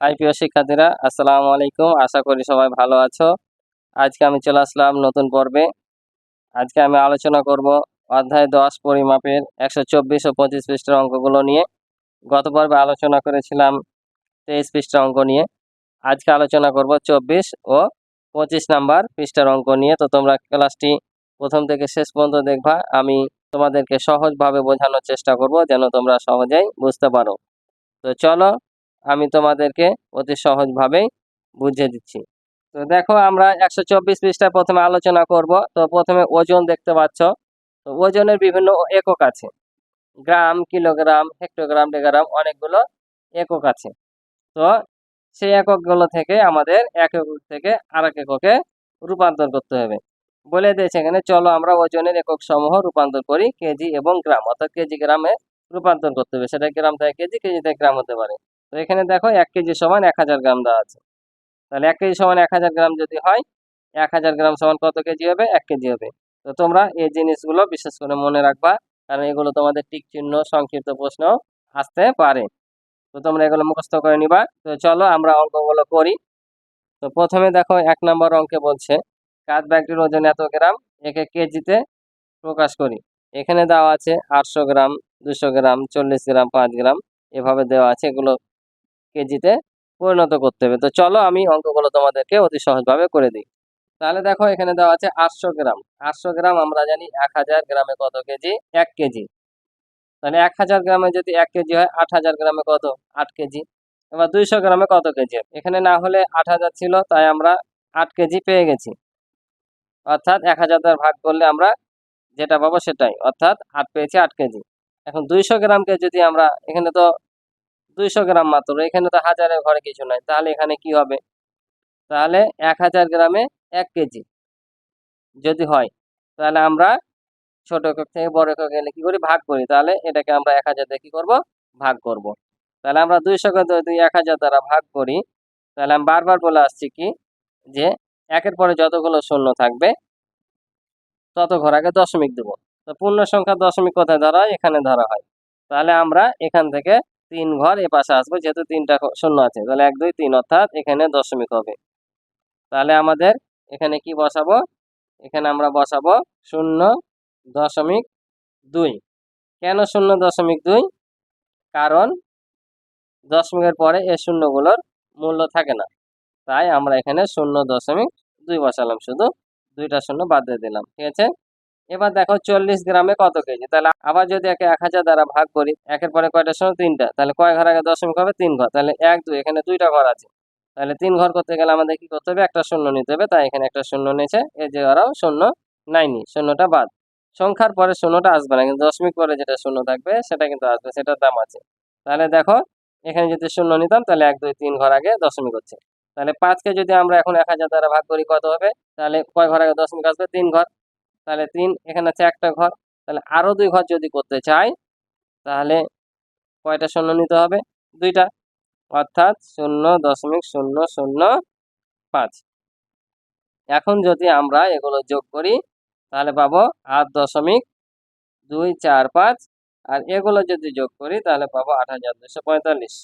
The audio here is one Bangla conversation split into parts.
হাই, প্রিয় শিক্ষার্থীরা, আসসালামু আলাইকুম। আশা করি সবাই ভালো আছো। আজকে আমি চলে আসলাম নতুন পর্বে। আজকে আমি আলোচনা করব অধ্যায় দশ পরিমাপের একশো চব্বিশ ও পঁচিশ পৃষ্ঠার অঙ্কগুলো নিয়ে। গত পর্বে আলোচনা করেছিলাম তেইশ পৃষ্ঠার অঙ্ক নিয়ে। আজকে আলোচনা করব চব্বিশ ও পঁচিশ নাম্বার পৃষ্ঠার অঙ্ক নিয়ে। তো তোমরা ক্লাসটি প্রথম থেকে শেষ পর্যন্ত দেখবা। আমি তোমাদেরকে সহজভাবে বোঝানোর চেষ্টা করব যেন তোমরা সহজেই বুঝতে পারো। তো চলো আমি তোমাদেরকে অতি সহজভাবেই বুঝিয়ে দিচ্ছি। তো দেখো, আমরা একশো চব্বিশ পৃষ্ঠায় প্রথমে আলোচনা করব। তো প্রথমে ওজন দেখতে পাচ্ছ। তো ওজনের বিভিন্ন একক আছে। গ্রাম, কিলোগ্রাম, হেক্টোগ্রাম ডেগ্রাম অনেকগুলো একক আছে। তো সেই এককগুলো থেকে আমাদের এক একক থেকে আর এক এককে রূপান্তর করতে হবে। বলে দিয়েছে এখানে, চলো আমরা ওজনের একক সমূহ রূপান্তর করি কেজি এবং গ্রাম, অর্থাৎ কেজি গ্রামে রূপান্তর করতে হবে। সেটা গ্রাম থেকে কেজি কেজি থেকে গ্রাম হতে পারে। তো এখানে দেখো এক কেজি সমান এক হাজার গ্রাম দেওয়া আছে। তাহলে এক কেজি সমান এক হাজার গ্রাম যদি হয়, এক হাজার গ্রাম সমান কত কেজি হবে? এক কেজি হবে। তো তোমরা এই জিনিসগুলো বিশেষ করে মনে রাখবা, কারণ এগুলো তোমাদের টিক চিহ্ন, সংক্ষিপ্ত প্রশ্ন আসতে পারে। তো তোমরা এগুলো মুখস্থ করে নিবা। তো চলো আমরা অঙ্কগুলো করি। তো প্রথমে দেখো এক নম্বর অঙ্কে বলছে কাঠ ব্যাগটির ওজন এত গ্রাম? একে কেজিতে প্রকাশ করি। এখানে দেওয়া আছে আটশো গ্রাম, দুশো গ্রাম, চল্লিশ গ্রাম, পাঁচ গ্রাম। এভাবে দেওয়া আছে। এগুলো কেজিতে পরিণত করতে হবে। তো চলো আমি অঙ্কগুলো তোমাদেরকে অতি সহজভাবে করে দিই। তাহলে দেখো এখানে দেওয়া আছে আটশো গ্রাম। আটশো গ্রাম আমরা জানি এক হাজার গ্রামে কত কেজি? এক কেজি। তাহলে এক হাজার গ্রামে যদি এক কেজি হয়, আট হাজার গ্রামে কত? আট কেজি। এবার দুইশো গ্রামে কত কেজি? এখানে না হলে আট হাজার ছিল, তাই আমরা আট কেজি পেয়ে গেছি। অর্থাৎ এক হাজার ভাগ করলে আমরা যেটা পাবো সেটাই। অর্থাৎ আট পেয়েছি আট কেজি। এখন দুইশো গ্রামকে যদি আমরা, এখানে তো দুইশো গ্রাম মাত্র, এখানে তো হাজারের ঘরে কিছু নাই। তাহলে এখানে কি হবে? তাহলে এক হাজার গ্রামে এক কেজি যদি হয়, তাহলে আমরা ছোট একক থেকে বড় একক গেলে কি করি? ভাগ করি। তাহলে এটাকে আমরা এক হাজার দিয়ে কি করব? ভাগ করব। তাহলে আমরা দুইশোকে যদি এক হাজার দ্বারা ভাগ করি। তাহলে আমি বারবার বলে আসছি কি? যে একের পরে যতগুলো শূন্য থাকবে, তত ঘর আগে দশমিক দেবো। তো পূর্ণ সংখ্যা দশমিক কোথায় ধরা হয়? এখানে ধরা হয়। তাহলে আমরা এখান থেকে তিন ঘর এ পাশে আসব, যেহেতু তিনটা শূন্য আছে। তাহলে এক, দুই, তিন, অর্থাৎ এখানে দশমিক হবে। তাহলে আমাদের এখানে কি বসাবো? এখানে আমরা বসাবো শূন্য দশমিক দুই। কেন শূন্য দশমিক দুই? কারণ দশমিকের পরে এ শূন্যগুলোর মূল্য থাকে না। তাই আমরা এখানে শূন্য দশমিক দুই বসালাম। শুধু দুইটা শূন্য বাদ দিয়ে দিলাম। ঠিক আছে? এবার দেখো চল্লিশ গ্রামে কত কেজি? তাহলে আবার যদি একে এক হাজার দ্বারা ভাগ করি, একের পরে কয়টা? শূন্য তিনটা। তাহলে কয় ঘর আগে দশমিক হবে তিন ঘর। তাহলে এক, দুই, এখানে দুইটা ঘর আছে। তাহলে তিন ঘর করতে গেলে আমাদের কি করতে হবে? একটা শূন্য নিতে হবে। তাই এখানে একটা শূন্য নিয়েছে। এই যে ওরাও শূন্য নাইনি। শূন্যটা বাদ। সংখ্যার পরে শূন্যটা আসবে না। কিন্তু দশমিক পরে যেটা শূন্য থাকবে, সেটা কিন্তু আসবে। সেটার দাম আছে। তাহলে দেখো, এখানে যদি শূন্য নিতাম, তাহলে এক, দুই, তিন ঘর আগে দশমিক হচ্ছে। তাহলে পাঁচকে যদি আমরা এখন এক হাজার দ্বারা ভাগ করি, কত হবে? তাহলে কয় ঘর আগে দশমিক আসবে? তিন ঘর। তাহলে তিন, এখানে আছে একটা ঘর। তাহলে আরও দুই ঘর যদি করতে চাই, তাহলে কয়টা শূন্য নিতে হবে? দুইটা। অর্থাৎ শূন্য দশমিক শূন্য শূন্য পাঁচ। এখন যদি আমরা এগুলো যোগ করি, তাহলে পাবো আট দশমিক দুই চার পাঁচ। আর এগুলো যদি যোগ করি, তাহলে পাবো আট হাজার দুশো পঁয়তাল্লিশ।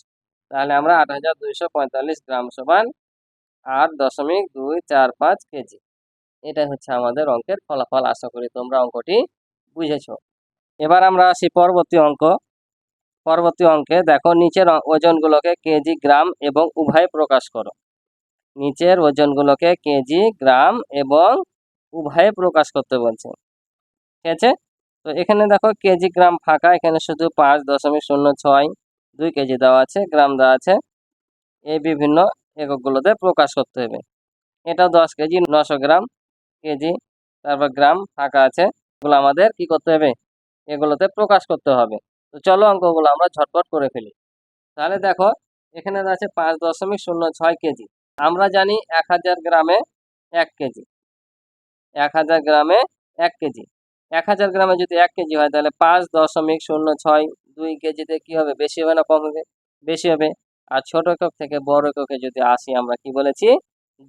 তাহলে আমরা আট হাজার দুইশো পঁয়তাল্লিশ গ্রাম সমান আট দশমিক দুই চার পাঁচ কেজি। এটাই হচ্ছে আমাদের অঙ্কের ফলাফল, আশা করি তোমরা অঙ্কটি বুঝেছ। এবার আমরা আসি পরবর্তী অঙ্ক। পরবর্তী অঙ্কে দেখো, নিচের ওজনগুলোকে কেজি, গ্রাম এবং উভয় প্রকাশ করো। নিচের ওজনগুলোকে কেজি, গ্রাম এবং উভয়ে প্রকাশ করতে বলছে। ঠিক আছে? তো এখানে দেখো, কেজি, গ্রাম ফাঁকা, এখানে শুধু পাঁচ দশমিক শূন্য ছয় দুই কেজি দেওয়া আছে, গ্রাম দেওয়া আছে। এই বিভিন্ন এককগুলোতে প্রকাশ করতে হবে। এটা দশ কেজি, নশো গ্রাম। কেজি তারপর গ্রাম ফাঁকা আছে, এগুলো আমাদের কি করতে হবে? এগুলোতে প্রকাশ করতে হবে। তো চলো অঙ্কগুলো আমরা ঝটপট করে ফেলি। তাহলে দেখো, এখানে আছে পাঁচ দশমিক শূন্য ছয় কেজি। আমরা জানি এক হাজার গ্রামে এক কেজি। এক হাজার গ্রামে এক কেজি। এক হাজার গ্রামে যদি এক কেজি হয়, তাহলে পাঁচ দশমিক শূন্য ছয় দুই কেজিতে কি হবে? বেশি হবে না কম হবে? বেশি হবে। আর ছোট একক থেকে বড় এককে যদি আসি আমরা কি বলেছি?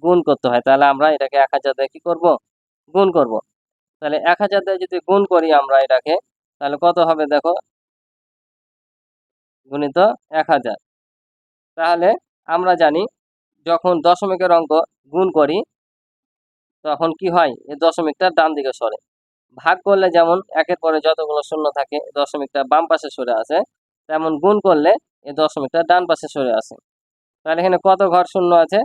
গুণ করতে হয়। তাহলে আমরা এটাকে এক হাজার দিয়ে কি করব? গুণ করব। তাহলে এক হাজার দিয়ে যদি গুণ করি আমরা এটাকে, তাহলে কত হবে দেখো? গুণিত এক হাজার। তাহলে আমরা জানি যখন দশমিকের অঙ্ক গুণ করি, তখন কি হয়? এই দশমিকটা ডান দিকে সরে। ভাগ করলে যেমন একের পরে যতগুলো শূন্য থাকে দশমিকটা বাম পাশে সরে আসে, তেমন গুণ করলে এই দশমিকটা ডান পাশে সরে আসে। তাহলে এখানে কত ঘর শূন্য আছে?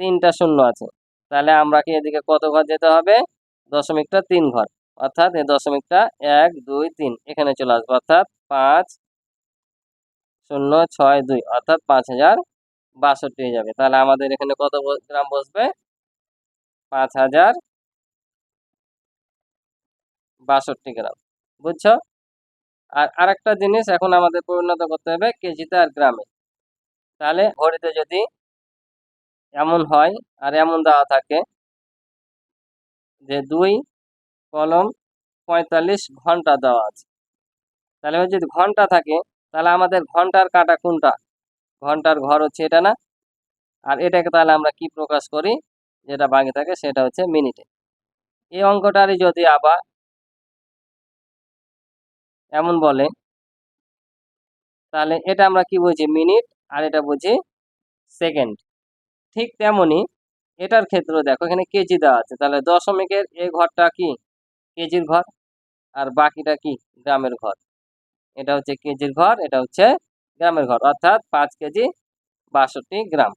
তিনটা শূন্য আছে। তাহলে আমরা কি এদিকে কত ঘর যেতে হবে? দশমিকটা তিন ঘর। অর্থাৎ এই দশমিকটা এক, দুই, তিন। এখানে চলে আসবে। অর্থাৎ পাঁচ, শূন্য, ছয়, দুই। অর্থাৎ পাঁচ হাজার বাষট্টি হয়ে যাবে। তাহলে আমাদের এখানে কত গ্রাম বসবে? পাঁচ হাজার বাষট্টি গ্রাম। বুঝছ? আর আরেকটা জিনিস এখন আমাদের পরিণত করতে হবে কেজিতে আর গ্রামে। তাহলে ঘড়িতে যদি এমন হয় আর এমন দেওয়া থাকে যে দুই কলম পঁয়তাল্লিশ ঘণ্টা দেওয়া আছে। তাহলে যদি ঘণ্টা থাকে, তাহলে আমাদের ঘণ্টার কাটা কোনটা? ঘণ্টার ঘর হচ্ছে এটা না? আর এটাকে তাহলে আমরা কি প্রকাশ করি? যেটা বাকি থাকে সেটা হচ্ছে মিনিটে। এই অঙ্কটারই যদি আবার এমন বলে, তাহলে এটা আমরা কি বুঝি? মিনিট, আর এটা বুঝি সেকেন্ড। ঠিক তেমনি এটার ক্ষেত্রে দেখো, এখানে কেজি দেওয়া আছে। তাহলে দশমিকের এই ঘরটা কি? কেজির ঘর। আর বাকিটা কি? গ্রামের ঘর। এটা হচ্ছে কেজির ঘর, এটা হচ্ছে গ্রামের ঘর। অর্থাৎ পাঁচ কেজি বাষট্টি গ্রাম।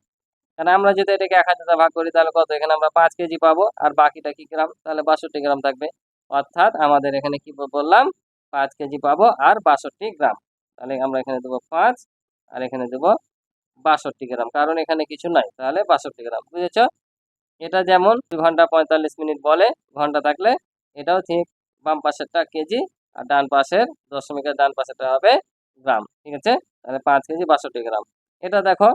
কারণ আমরা যদি এটাকে এক হাজার ভাগ করি, তাহলে কত? এখানে আমরা পাঁচ কেজি পাবো। আর বাকিটা কি গ্রাম? তাহলে বাষট্টি গ্রাম থাকবে। অর্থাৎ আমাদের এখানে কি বললাম? পাঁচ কেজি পাবো আর বাষট্টি গ্রাম। তাহলে আমরা এখানে দেবো পাঁচ, আর এখানে দেবো বাষট্টি গ্রাম। কারণ এখানে কিছু নাই। তাহলে বাষট্টি গ্রাম বুঝেছ? এটা যেমন দুই ঘণ্টা পঁয়তাল্লিশ মিনিট বলে ঘণ্টা থাকলে এটাও ঠিক। বাম পাশেরটা কেজি আর ডান পাশের দশমিকের ডান পাশেরটা হবে গ্রাম ঠিক আছে? তাহলে পাঁচ কেজি বাষট্টি গ্রাম। এটা দেখো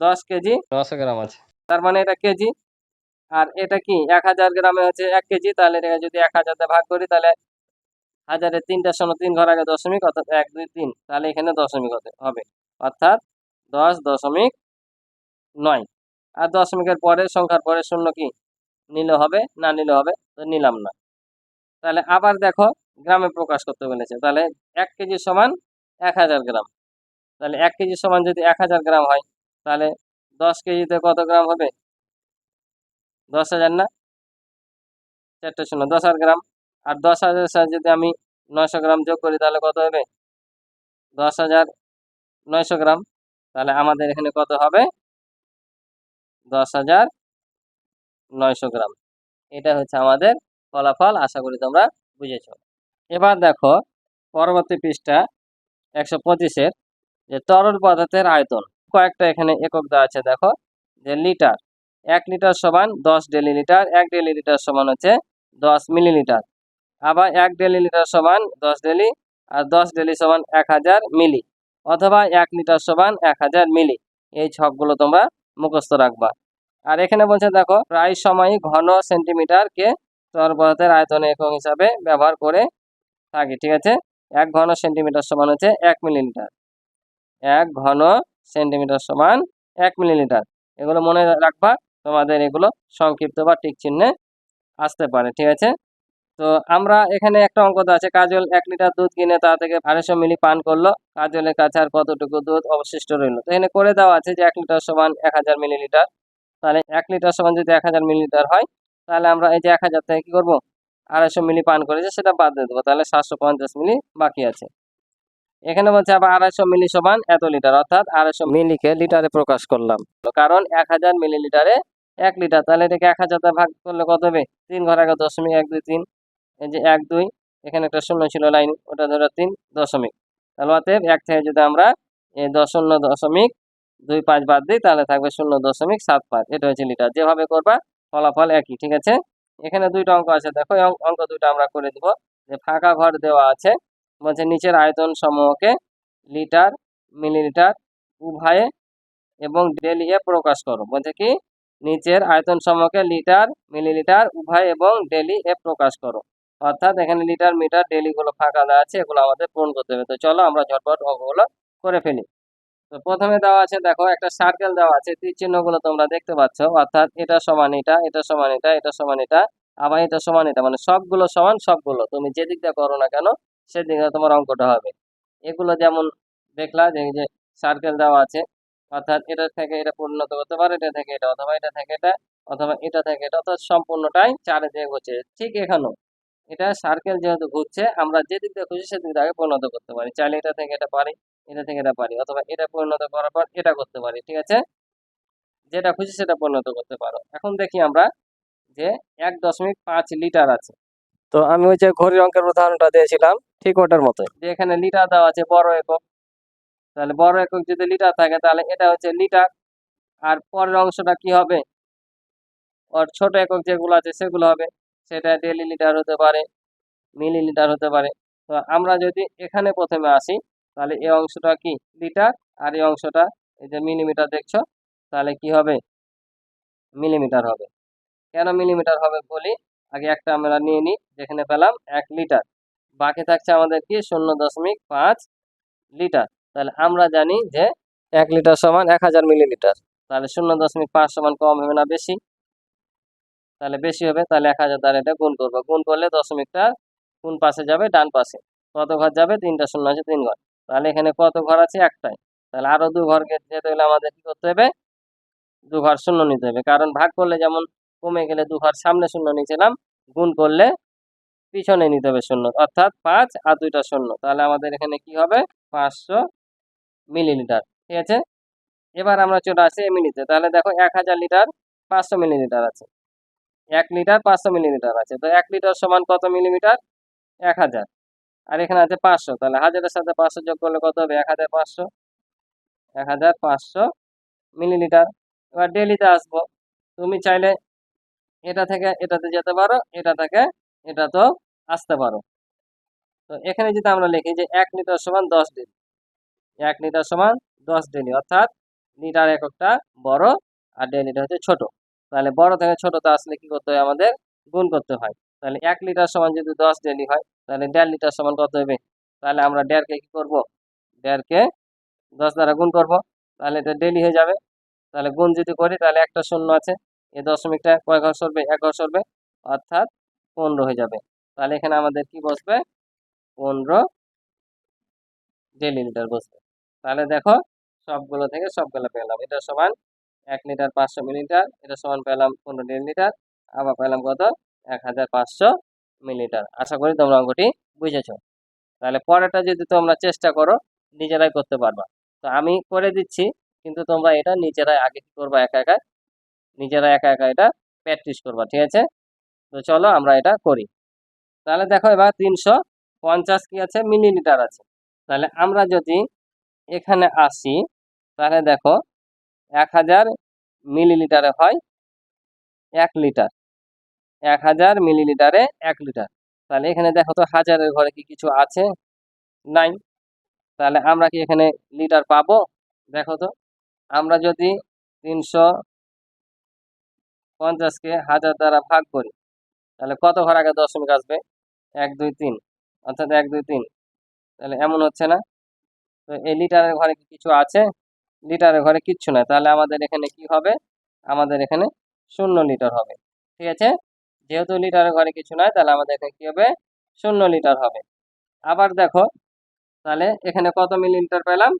দশ কেজি। দশ গ্রাম আছে। তার মানে এটা কেজি। আর এটা কি? এক হাজার গ্রামে হচ্ছে এক কেজি। তাহলে এটাকে যদি এক হাজারতে ভাগ করি তাহলে হাজারের তিনটার সময় তিন ঘর আগে দশমিক অর্থাৎ এক দুই তিন। তাহলে এখানে দশমিক হতে হবে। অর্থাৎ দশ দশমিক নয়। আর দশমিকের পরে সংখ্যার পরে শূন্য কি? নিলে হবে, না নিলে হবে, তো নিলাম না। তাহলে আবার দেখো, গ্রামে প্রকাশ করতে বলেছে। তাহলে এক কেজি সমান এক হাজার গ্রাম। তাহলে এক কেজি সমান যদি এক হাজার গ্রাম হয়, তাহলে দশ কেজিতে কত গ্রাম হবে? দশ হাজার না? চারটে শূন্য, দশ হাজার গ্রাম। আর দশ হাজারের সাথে যদি আমি নয়শো গ্রাম যোগ করি, তাহলে কত হবে? দশ হাজার নয়শো গ্রাম। তাহলে আমাদের এখানে কত হবে? দশ হাজার নয়শো গ্রাম। এটা হচ্ছে আমাদের ফলাফল, আশা করি তোমরা বুঝেছ। এবার দেখো, পরবর্তী পৃষ্ঠা একশো পঁচিশের যে তরল পদার্থের আয়তন। কয়েকটা এখানে একক দেওয়া আছে, দেখো। যে লিটার, এক লিটার সমান দশ ডেলি লিটার এক ডেলি লিটার সমান হচ্ছে দশ মিলিলিটার। আবার এক ডেলি লিটার সমান দশ ডেলি, আর দশ ডেলি সমান এক হাজার মিলি। অথবা এক লিটার সমান এক হাজার মিলি। এই ছকগুলো তোমরা মুখস্থ রাখবা। আর এখানে বলছে, দেখো, প্রায় সময়ই ঘন সেন্টিমিটারকে তরল পদার্থের আয়তন একক হিসাবে ব্যবহার করে থাকি, ঠিক আছে? এক ঘন সেন্টিমিটার সমান হচ্ছে এক মিলিলিটার। এক ঘন সেন্টিমিটার সমান এক মিলিলিটার। এগুলো মনে রাখবা, তোমাদের এগুলো সংক্ষিপ্ত বা টিক চিহ্নে আসতে পারে, ঠিক আছে? তো আমরা এখানে একটা অঙ্ক আছে, কাজল এক লিটার দুধ কিনে তা থেকে আড়াইশো মিলি পান করল। কাজলের কাছে আর কতটুকু দুধ অবশিষ্ট রইল? তো এখানে করে দেওয়া আছে যে এক লিটার সমান এক হাজার মিলিলিটার। তাহলে এক লিটার সমান যদি এক হাজার মিলিলিটার হয়, তাহলে আমরা এই যে এক হাজার থেকে কী করব? আড়াইশো মিলি পান করেছে, সেটা বাদ দিয়ে দেবো। তাহলে সাতশো পঞ্চাশ মিলি বাকি আছে। এখানে বলছে আবার আড়াইশো মিলি সমান এত লিটার, অর্থাৎ আড়াইশো মিলিকে লিটারে প্রকাশ করলাম। কারণ এক হাজার মিলিলিটারে এক লিটার, তাহলে এটাকে এক হাজার ভাগ করলে কত হবে? তিন ঘর আগে দশমিক এক দুই তিন। এই যে এক, দুই, এখানে একটা শূন্য ছিল লাইন, ওটা ধরো তিন দশমিক। তাহলে অতএব এক থেকে যদি আমরা এই শূন্য দশমিক দুই পাঁচ বাদ দিই, তাহলে থাকবে শূন্য দশমিক সাত পাঁচ। এটা হচ্ছে লিটার। যেভাবে করবা, ফলাফল একই, ঠিক আছে? এখানে দুইটা অঙ্ক আছে, দেখো অঙ্ক- দুইটা আমরা করে দিব। যে ফাঁকা ঘর দেওয়া আছে, বলছে নিচের আয়তন সমূহকে লিটার, মিলিলিটার উভয়ে এবং ডেলি এ প্রকাশ করো। বলছে কি? নিচের আয়তন সমূহকে লিটার, মিলিলিটার উভয় এবং ডেলি এ প্রকাশ করো। অর্থাৎ এখানে লিটার মিটার ডেলি গুলো ফাঁকা দেওয়া আছে, এগুলো আমাদের পূরণ করতে হবে। তো চলো আমরা ঝটপট অঙ্কগুলো করে ফেলি। তো প্রথমে দেওয়া আছে, দেখো, একটা সার্কেল দেওয়া আছে, তীর চিহ্নগুলো তোমরা দেখতে পাচ্ছ। অর্থাৎ এটা সমান এটা এটা সমান এটা এটা সমান এটা, আবার এটা সমান এটা মানে সবগুলো সমান সবগুলো। তুমি যেদিক দিয়ে করো না কেন, সেদিকে তোমার অঙ্কটা হবে। এগুলো যেমন দেখলা যে যে সার্কেল দেওয়া আছে, অর্থাৎ এটা থেকে এটা পরিণত করতে পারে, এটা থেকে এটা, অথবা এটা থেকে এটা, অথবা এটা থেকে এটা, অর্থাৎ সম্পূর্ণটাই চারে দিয়ে ঘুরছে। ঠিক এখানেও। এটা সার্কেল যেহেতু ঘুরছে আমরা যে দিক দিয়ে খুশি সেদিক দিয়ে পরিণত করতে পারি। চাইলে এটা থেকে এটা পারি এটা থেকে এটা পারি অথবা এটা পরিণত করার পর এটা করতে পারি ঠিক আছে? যেটা খুশি সেটা পরিণত করতে পারো। এখন দেখি আমরা যে এক দশমিক পাঁচ লিটার আছে। তো আমি ওই যে ঘড়ির অঙ্কের উদাহরণটা দিয়েছিলাম ঠিক ওটার মতো যে এখানে লিটার দেওয়া আছে বড় একক। তাহলে বড় একক যদি লিটার থাকে তাহলে এটা হচ্ছে লিটার। আর পরের অংশটা কি হবে? ওর ছোট একক যেগুলো আছে সেগুলো হবে। সেটা ডেলি লিটার হতে পারে মিলি লিটার হতে পারে। তো আমরা যদি এখানে প্রথমে আসি, তাহলে এই অংশটা কি? লিটার। আর এই অংশটা, এই যে মিলিমিটার দেখছ, তাহলে কি হবে? মিলিমিটার হবে। কেন মিলিমিটার হবে বলি? আগে একটা আমরা নিয়ে নিই, যেখানে পেলাম এক লিটার। বাকি থাকছে আমাদের কি? শূন্য দশমিক পাঁচ লিটার। তাহলে আমরা জানি যে এক লিটার সমান এক হাজার মিলিলিটার তাহলে শূন্য দশমিক পাঁচ সমান কম হবে না বেশি। তাহলে বেশি হবে, তাহলে এক হাজার দ্বারা এটা গুণ করব। গুণ করলে দশমিকটা কোন পাশে যাবে? ডান পাশে। কত ঘর যাবে? তিনটা শূন্য আছে, তিন ঘর। তাহলে এখানে কত ঘর আছে? একটাই। তাহলে আরও দু ঘরকে যেতে হলে আমাদের কি করতে হবে? দু ঘর শূন্য নিতে হবে। কারণ ভাগ করলে যেমন কমে গেলে দু ঘর সামনে শূন্য নিয়েছিলাম, গুণ করলে পিছনে নিতে হবে শূন্য। অর্থাৎ পাঁচ আর দুইটা শূন্য। তাহলে আমাদের এখানে কি হবে? পাঁচশো মিলিলিটার। ঠিক আছে? এবার আমরা চলে আসি এমনিতে তাহলে দেখো এক হাজার লিটার পাঁচশো মিলিলিটার আছে। এক লিটার পাঁচশো মিলিলিটার আছে। তো এক লিটার সমান কত মিলিমিটার? এক হাজার। আর এখানে আছে পাঁচশো। তাহলে হাজারের সাথে পাঁচশো যোগ করলে কত হবে? এক হাজার পাঁচশো। এক হাজার পাঁচশো মিলিলিটার এবার ডেলিতে আসব। তুমি চাইলে এটা থেকে এটাতে যেতে পারো, এটা থেকে এটা তো আসতে পারো। তো এখানে যদি আমরা লিখি যে এক লিটার সমান দশ ডেলি এক লিটার সমান দশ ডেলি অর্থাৎ লিটার এককটা বড় আর ডেলিটা হচ্ছে ছোট। তাহলে বড় থেকে ছোটতে আসলে কি করতে হয় আমাদের গুণ করতে হয়। তাহলে এক লিটার সমান যদি দশ ডেলি হয়, তাহলে দেড় লিটার সমান কত হবে? তাহলে আমরা দেড়কে কি করব? দেড়কে দশ দ্বারা গুণ করব। তাহলে এটা ডেলি হয়ে যাবে। তাহলে গুণ যদি করি, তাহলে একটা শূন্য আছে। এই দশমিকটা কয় ঘর সরবে? এক ঘর সরবে। অর্থাৎ পনেরো হয়ে যাবে। তাহলে এখানে আমাদের কি বসবে? পনেরো ডেলি লিটার বসবে। তাহলে দেখো সবগুলো থেকে সবগুলো পেলাম। এটা সমান এক লিটার পাঁচশো মিলিলিটার, এটা সমান পেলাম পনেরো ডেলি লিটার আবার পেলাম কত? এক হাজার পাঁচশো মিলিলিটার। আশা করি তোমরা অঙ্কটি বুঝেছ। তাহলে পরেরটা যদি তোমরা চেষ্টা করো, নিজেরাই করতে পারবা। তো আমি করে দিচ্ছি, কিন্তু তোমরা এটা নিজেরাই আগে কি করবা, একা একা? নিজেরা একা একা এটা প্র্যাকটিস করবা, ঠিক আছে? তো চলো আমরা এটা করি। তাহলে দেখো এবার তিনশো পঞ্চাশ কি আছে? মিলিলিটার আছে। তাহলে আমরা যদি এখানে আসি, তাহলে দেখো এক হাজার মিলিলিটারে হয় এক লিটার। এক হাজার মিলিলিটারে এক লিটার। তাহলে এখানে দেখো তো হাজারের ঘরে কি কিছু আছে? নাই। তাহলে আমরা কি এখানে লিটার পাবো? দেখো তো, আমরা যদি তিনশো পঞ্চাশকে হাজার দ্বারা ভাগ করি, তাহলে কত ঘর আগে দশমিক আসবে? এক দুই তিন। অর্থাৎ এক দুই তিন। তাহলে এমন হচ্ছে না। তো এই লিটারের ঘরে কি কিছু আছে? লিটারের ঘরে কিচ্ছু নাই। তাহলে আমাদের এখানে কি হবে? আমাদের এখানে শূন্য লিটার হবে। ঠিক আছে? যেহেতু লিটারের ঘরে কিছু নাই, তাহলে আমাদের এখানে কি হবে? শূন্য লিটার হবে। আবার দেখো, তাহলে এখানে কত মিলিলিটার পেলাম?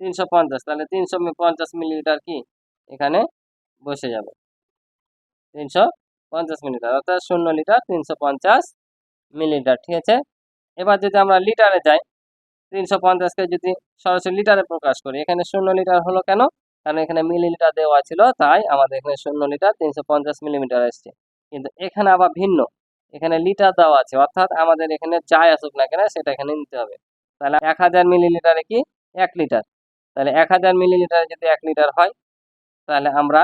তিনশো পঞ্চাশ। তাহলে তিনশো পঞ্চাশ মিলিলিটার কি? এখানে বসে যাবে। তিনশো পঞ্চাশ মিলিলিটার অর্থাৎ শূন্য লিটার তিনশো পঞ্চাশ মিলিলিটার ঠিক আছে? এবার যদি আমরা লিটারে যাই তিনশো পঞ্চাশকে যদি সরাসরি লিটারে প্রকাশ করি, এখানে শূন্য লিটার হলো কেন? কারণ এখানে মিলিলিটার দেওয়া ছিল, তাই আমাদের এখানে শূন্য লিটার তিনশো পঞ্চাশ মিলিমিটার এসছে। কিন্তু এখানে আবার ভিন্ন। এখানে লিটার দেওয়া আছে, অর্থাৎ আমাদের এখানে যাই আসুক না কেন সেটা এখানে নিতে হবে। তাহলে এক হাজার মিলিলিটারে কি? এক লিটার। তাহলে এক হাজার মিলিলিটারে যদি এক লিটার হয়, তাহলে আমরা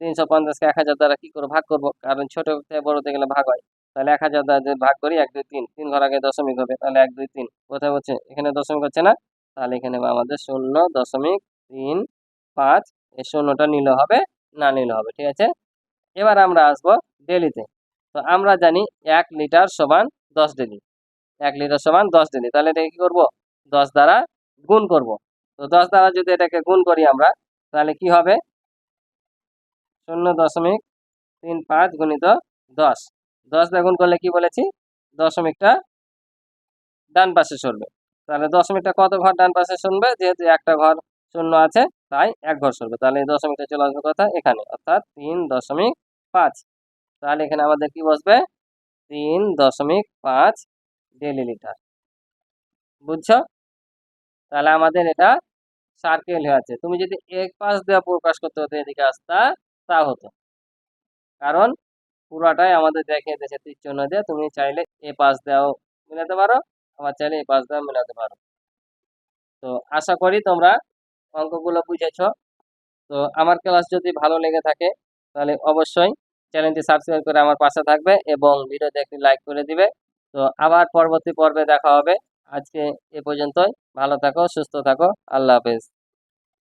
তিনশো পঞ্চাশকে এক হাজার দ্বারা কি করে ভাগ করব? কারণ ছোট থেকে বড়তে গেলে ভাগ হয়। তাহলে এক হাজার ভাগ করি এক, দুই, তিন। তিন ঘর আগে দশমিক হবে, তাহলে এক, দুই, তিন। কোথায় হচ্ছে? এখানে দশমিক হচ্ছে না? তাহলে এখানে আমাদের শূন্য দশমিক তিন পাঁচ। এই শূন্যটা নিলে হবে, না নিলে হবে, ঠিক আছে? এবার আমরা আসব ডেলিতে। তো আমরা জানি এক লিটার সমান দশ ডেলি। এক লিটার সমান দশ ডেলি। তাহলে এটাকে কি করব? দশ দ্বারা গুণ করব। তো দশ দ্বারা যদি এটাকে গুণ করি আমরা, তাহলে কি হবে? শূন্য দশমিক তিন পাঁচ গুণিত দশ। দশ দিয়ে গুণ করলে কি বলেছি? দশমিকটা ডান পাশে সরবে। তাহলে দশমিকটা কত ঘর ডান পাশে শুনবে যেহেতু একটা ঘর শূন্য আছে, তাই এক ঘর সরবে। তাহলে এই দশমিকটা চলে আসবে কথা? এখানে। অর্থাৎ তিন দশমিক পাঁচ। তাহলে এখানে আমাদের কি বসবে? তিন দশমিক পাঁচ ডেলি লিটার। বুঝছ? তাহলে আমাদের এটা সার্কেল হয়ে আছে। তুমি যদি এক পাশ দেওয়া প্রকাশ করতে হতো এদিকে আসতা, তা হতো। কারণ পুরাটাই আমাদের দেখিয়ে দিয়েছে তীর চিহ্ন দিয়ে। তুমি চাইলে এ পাশ দেওয়াও মিলাতে পারো আবার চাইলে এ পাশ দেওয়াও মিলাতে পারো। তো আশা করি তোমরা অঙ্কগুলো বুঝেছ। তো আমার ক্লাস যদি ভালো লেগে থাকে, তাহলে অবশ্যই চ্যানেলটি সাবস্ক্রাইব করে আমার পাশে থাকবে এবং ভিডিওতে একটি লাইক করে দিবে। তো আবার পরবর্তী পর্বে দেখা হবে। আজকে এ পর্যন্তই। ভালো থাকো, সুস্থ থাকো। আল্লাহ হাফেজ।